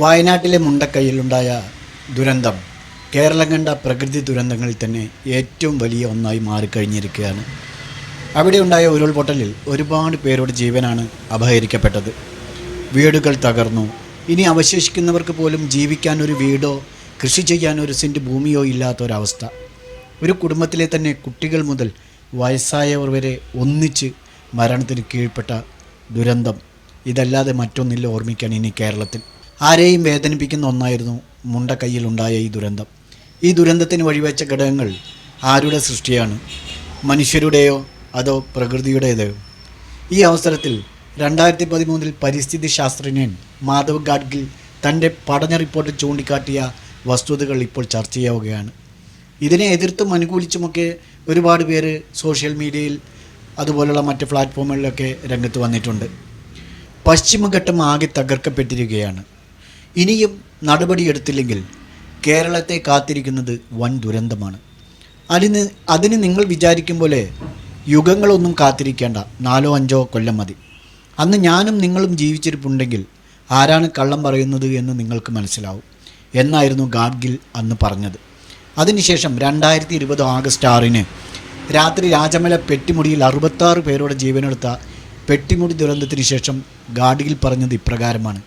വയനാട്ടിലെ മുണ്ടക്കൈയിലുണ്ടായ ദുരന്തം കേരളം കണ്ട പ്രകൃതി ദുരന്തങ്ങളിൽ തന്നെ ഏറ്റവും വലിയ ഒന്നായി മാറിക്കഴിഞ്ഞിരിക്കുകയാണ്. അവിടെ ഉണ്ടായ ഉരുൾപൊട്ടലിൽ ഒരുപാട് പേരുടെ ജീവനാണ് അപഹരിക്കപ്പെട്ടത്. വീടുകൾ തകർന്നു. ഇനി അവശേഷിക്കുന്നവർക്ക് പോലും ജീവിക്കാൻ ഒരു വീടോ കൃഷി ചെയ്യാൻ ഒരു സെന്റ് ഭൂമിയോ ഇല്ലാത്തൊരവസ്ഥ. ഒരു കുടുംബത്തിലെ തന്നെ കുട്ടികൾ മുതൽ വയസ്സായവർ വരെ ഒന്നിച്ച് മരണത്തിന് കീഴ്പ്പെട്ട ദുരന്തം. ഇതല്ലാതെ മറ്റൊന്നില്ല ഓർമ്മിക്കാൻ ഇനി കേരളത്തിൽ. ആരെയും വേദനിപ്പിക്കുന്ന ഒന്നായിരുന്നു മുണ്ടക്കൈയിലുണ്ടായ ഈ ദുരന്തം. ഈ ദുരന്തത്തിന് വഴിവെച്ച ഘടകങ്ങൾ ആരുടെ സൃഷ്ടിയാണ്? മനുഷ്യരുടെയോ അതോ പ്രകൃതിയുടേതോ? ഈ അവസരത്തിൽ രണ്ടായിരത്തി പതിമൂന്നിൽ പരിസ്ഥിതി ശാസ്ത്രജ്ഞൻ മാധവ് ഗാഡ്ഗിൽ തന്റെ പഠന റിപ്പോർട്ട് ചൂണ്ടിക്കാട്ടിയ വസ്തുതകൾ ഇപ്പോൾ ചർച്ച ചർച്ചയാവുകയാണ് ഇതിനെ എതിർത്തും അനുകൂലിച്ചുമൊക്കെ ഒരുപാട് പേര് സോഷ്യൽ മീഡിയയിൽ അതുപോലുള്ള മറ്റ് പ്ലാറ്റ്ഫോമുകളിലൊക്കെ രംഗത്ത് വന്നിട്ടുണ്ട്. പശ്ചിമഘട്ടം ആകെ തകർക്കപ്പെട്ടിരിക്കുകയാണ്. ഇനിയും നടപടിയെടുത്തില്ലെങ്കിൽ കേരളത്തെ കാത്തിരിക്കുന്നത് വൻ ദുരന്തമാണ്. അതിന് അതിന് നിങ്ങൾ വിചാരിക്കും പോലെ യുഗങ്ങളൊന്നും കാത്തിരിക്കേണ്ട. നാലോ അഞ്ചോ കൊല്ലം മതി. അന്ന് ഞാനും നിങ്ങളും ജീവിച്ചിരിപ്പുണ്ടെങ്കിൽ ആരാണ് കള്ളം പറയുന്നത് എന്ന് നിങ്ങൾക്ക് മനസ്സിലാവും. എന്നായിരുന്നു ഗാഡ്ഗിൽ അന്ന് പറഞ്ഞത്. അതിനുശേഷം രണ്ടായിരത്തി ഇരുപത് ആഗസ്റ്റ് ആറിന് രാത്രി രാജമല പെട്ടിമുടിയിൽ അറുപത്താറ് പേരുടെ ജീവനെടുത്ത പെട്ടിമുടി ദുരന്തത്തിന് ശേഷം ഗാഡ്ഗിൽ പറഞ്ഞത് ഇപ്രകാരമാണ്.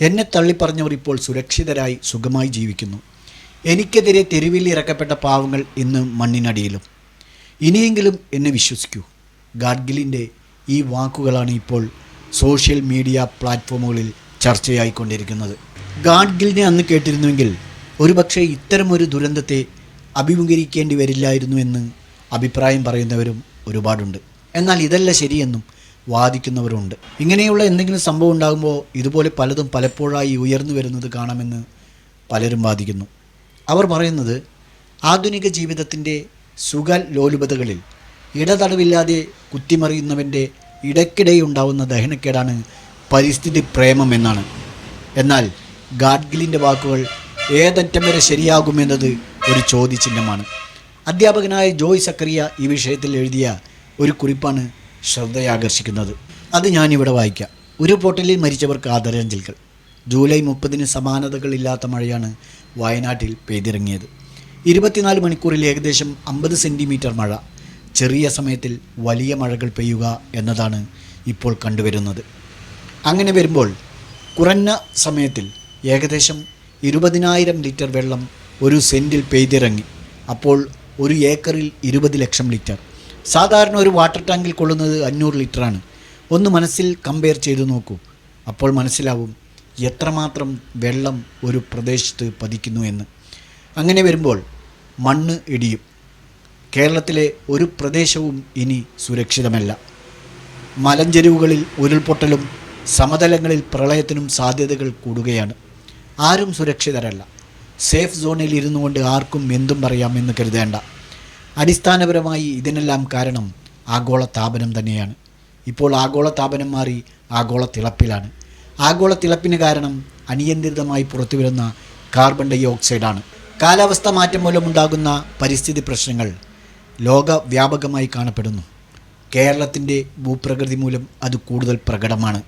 എന്നെ തള്ളിപ്പറഞ്ഞവർ ഇപ്പോൾ സുരക്ഷിതരായി സുഖമായി ജീവിക്കുന്നു. എനിക്കെതിരെ തെരുവിൽ ഇറക്കപ്പെട്ട പാവങ്ങൾ ഇന്ന് മണ്ണിനടിയിലും. ഇനിയെങ്കിലും എന്നെ വിശ്വസിക്കൂ. ഗാഡ്ഗിലിന്റെ ഈ വാക്കുകളാണ് ഇപ്പോൾ സോഷ്യൽ മീഡിയ പ്ലാറ്റ്ഫോമുകളിൽ ചർച്ചയായിക്കൊണ്ടിരിക്കുന്നത്. ഗാഡ്ഗിലിനെ അന്ന് കേട്ടിരുന്നുവെങ്കിൽ ഒരുപക്ഷെ ഇത്തരമൊരു ദുരന്തത്തെ അഭിമുഖീകരിക്കേണ്ടി വരില്ലായിരുന്നു എന്ന് അഭിപ്രായം പറയുന്നവരും ഒരുപാടുണ്ട്. എന്നാൽ ഇതല്ല ശരിയെന്നും വാദിക്കുന്നവരുണ്ട്. ഇങ്ങനെയുള്ള എന്തെങ്കിലും സംഭവം ഉണ്ടാകുമ്പോൾ ഇതുപോലെ പലതും പലപ്പോഴായി ഉയർന്നു വരുന്നത് കാണാമെന്ന് പലരും വാദിക്കുന്നു. അവർ പറയുന്നത് ആധുനിക ജീവിതത്തിന്റെ സുഖ ലോലുപതകളിൽ ഇടതടവില്ലാതെ കുത്തിമറിയുന്നവന്റെ ഇടയ്ക്കിടെയുണ്ടാവുന്ന ദഹനക്കേടാണ് പരിസ്ഥിതി പ്രേമം എന്നാണ്. എന്നാൽ ഗാഡ്ഗിലിന്റെ വാക്കുകൾ ഏതറ്റം വരെ ശരിയാകുമെന്നത് ഒരു ചോദ്യചിഹ്നമാണ്. അധ്യാപകനായ ജോയ് സക്കറിയ ഈ വിഷയത്തിൽ എഴുതിയ ഒരു കുറിപ്പാണ് ശ്രദ്ധയാകർഷിക്കുന്നത് അത് ഞാനിവിടെ വായിക്കാം. ഉരുൾപൊട്ടലിൽ മരിച്ചവർക്ക് ആദരാഞ്ജലികൾ. ജൂലൈ മുപ്പതിന് സമാനതകളില്ലാത്ത മഴയാണ് വയനാട്ടിൽ പെയ്തിറങ്ങിയത്. ഇരുപത്തിനാല് മണിക്കൂറിൽ ഏകദേശം അമ്പത് സെന്റിമീറ്റർ മഴ. ചെറിയ സമയത്തിൽ വലിയ മഴകൾ പെയ്യുക എന്നതാണ് ഇപ്പോൾ കണ്ടുവരുന്നത്. അങ്ങനെ വരുമ്പോൾ കുറഞ്ഞ സമയത്തിൽ ഏകദേശം ഇരുപതിനായിരം ലിറ്റർ വെള്ളം ഒരു സെന്റിൽ പെയ്തിറങ്ങി. അപ്പോൾ ഒരു ഏക്കറിൽ ഇരുപത് ലക്ഷം ലിറ്റർ. സാധാരണ ഒരു വാട്ടർ ടാങ്കിൽ കൊള്ളുന്നത് അഞ്ഞൂറ് ലിറ്ററാണ്. ഒന്ന് മനസ്സിൽ കമ്പയർ ചെയ്തു നോക്കൂ. അപ്പോൾ മനസ്സിലാവും എത്രമാത്രം വെള്ളം ഒരു പ്രദേശത്ത് പതിക്കുന്നു എന്ന്. അങ്ങനെ വരുമ്പോൾ മണ്ണ് ഇടിയും. കേരളത്തിലെ ഒരു പ്രദേശവും ഇനി സുരക്ഷിതമല്ല. മലഞ്ചെരുവുകളിൽ ഉരുൾപൊട്ടലും സമതലങ്ങളിൽ പ്രളയത്തിനും സാധ്യതകൾ കൂടുകയാണ്. ആരും സുരക്ഷിതരല്ല. സേഫ് സോണിൽ ഇരുന്നു കൊണ്ട് ആർക്കും എന്തും പറയാമെന്ന് കരുതേണ്ട. അടിസ്ഥാനപരമായി ഇതിനെല്ലാം കാരണം ആഗോള താപനം തന്നെയാണ്. ഇപ്പോൾ ആഗോള താപനം മാറി ആഗോള തിളപ്പിലാണ് ആഗോള തിളപ്പിന് കാരണം അനിയന്ത്രിതമായി പുറത്തുവരുന്ന കാർബൺ ഡൈ ഓക്സൈഡാണ് കാലാവസ്ഥ മാറ്റം മൂലമുണ്ടാകുന്ന പരിസ്ഥിതി പ്രശ്നങ്ങൾ ലോകവ്യാപകമായി കാണപ്പെടുന്നു. കേരളത്തിന്റെ ഭൂപ്രകൃതി മൂലം അത് കൂടുതൽ പ്രകടമാണ്.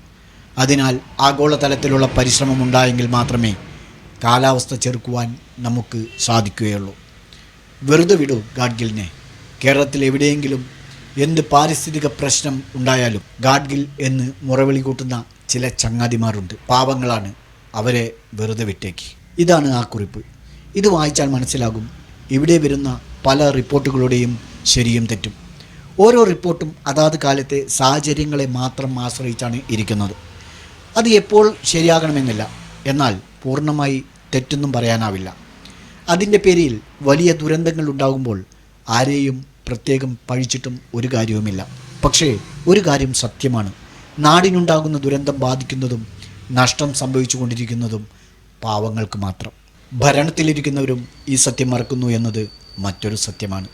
അതിനാൽ ആഗോളതലത്തിലുള്ള പരിശ്രമം ഉണ്ടായെങ്കിൽ മാത്രമേ കാലാവസ്ഥ ചെറുക്കുവാൻ നമുക്ക് സാധിക്കുകയുള്ളൂ. വെറുതെ വിടൂ ഗാഡ്ഗിലിനെ കേരളത്തിൽ എവിടെയെങ്കിലും എന്ത് പാരിസ്ഥിതിക പ്രശ്നം ഉണ്ടായാലും ഗാഡ്ഗിൽ എന്ന് മുറവിളി കൂട്ടുന്ന ചില ചങ്ങാതിമാരുണ്ട്. പാപങ്ങളാണ് അവരെ വെറുതെ വിട്ടേക്ക്. ഇതാണ് ആ കുറിപ്പ്. ഇത് വായിച്ചാൽ മനസ്സിലാകും. ഇവിടെ വരുന്ന പല റിപ്പോർട്ടുകളുടെയും ശരിയും തെറ്റും. ഓരോ റിപ്പോർട്ടും അതാത് കാലത്തെ സാഹചര്യങ്ങളെ മാത്രം ആശ്രയിച്ചാണ് ഇരിക്കുന്നത്. അത് എപ്പോൾ ശരിയാകണമെന്നില്ല. എന്നാൽ പൂർണമായി തെറ്റൊന്നും പറയാനാവില്ല. അതിന്റെ പേരിൽ വലിയ ദുരന്തങ്ങൾ ഉണ്ടാകുമ്പോൾ ആരെയും പ്രത്യേകം പഴിച്ചിട്ടും ഒരു കാര്യവുമില്ല. പക്ഷേ ഒരു കാര്യം സത്യമാണ്. നാടിനുണ്ടാകുന്ന ദുരന്തം ബാധിക്കുന്നതും നഷ്ടം സംഭവിച്ചു കൊണ്ടിരിക്കുന്നതും പാവങ്ങൾക്ക് മാത്രം. ഭരണത്തിലിരിക്കുന്നവരും ഈ സത്യം മറക്കുന്നു എന്നത് മറ്റൊരു സത്യമാണ്.